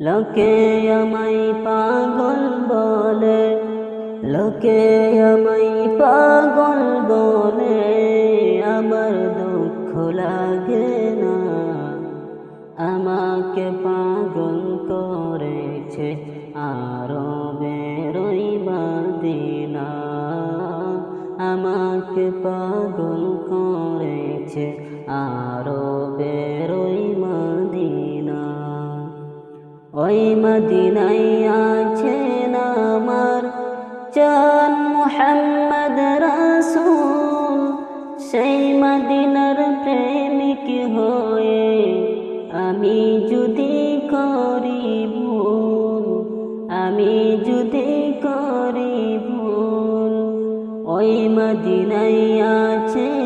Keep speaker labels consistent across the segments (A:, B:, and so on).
A: লোকে আমায় পাগল বলে, লোকে আমায় পাগল বলে, আমার দুঃখ লাগে না। আমাকে পাগল করেছে আরও বেরোই দিনা। আমাকে পাগল করেছে আরও বেরোই ওই মদিনাই আছেন আমার চান মুহাম্মদ রাসূল। সেই মদিনার প্রেমিক হয়ে আমি যদি করি ভুল, আমি যদি করি ভুল, ওই মদিনাই আছেন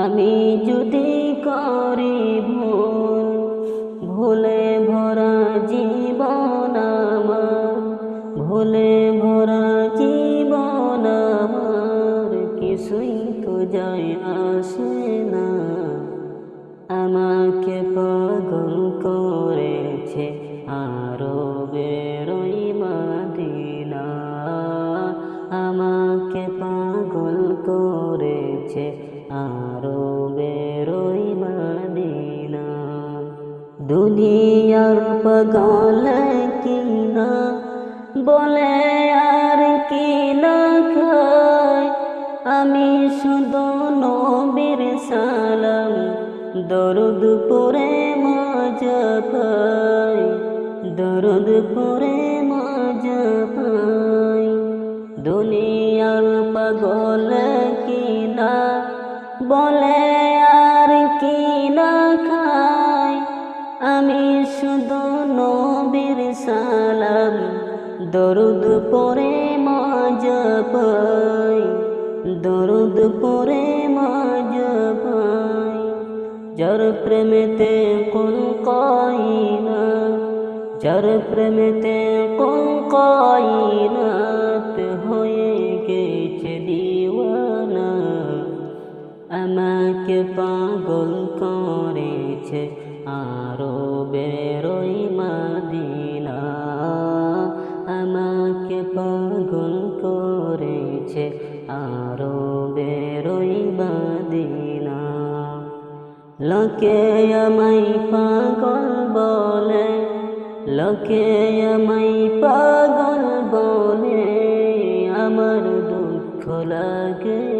A: আমি যদি করি ভুল, ভুলে ভরা জীবন আমার, ভুলে ভরা জীবন আমার, কিছুই তো যায় আসে না। আমাকে পাগল করেছে আরও বেরোই মদিনা। আমাকে পাগল করেছে আরও বেরোই মদিনা। দুনিয়ার পাগল কিনা? বলে আর কি না খায়? আমি শুধু নবীর সালাম, দরুদ পরে মজা পাই। দরুদ পরে মজা পাই। দুনিয়ার পাগল বলে, আর কি না খায় আমি শুধু নবীর সালাম, দরুদ পরে মজা পাই, দরুদ পরে মজা পাই। যার প্রেমেতে কোন কইনা যার প্রেমেতে কোন কইনাত হয়ে গেছে দিওয়ানা আমাকে পাগল করেছে আরও বেরোই মাদিনা। আমাকে পাগল করেছে আরও বেরোই মাদিনা। লোকে আমায় পাগল বলে, লোকে আমায় পাগল বলে। আমার দুঃখ লাগে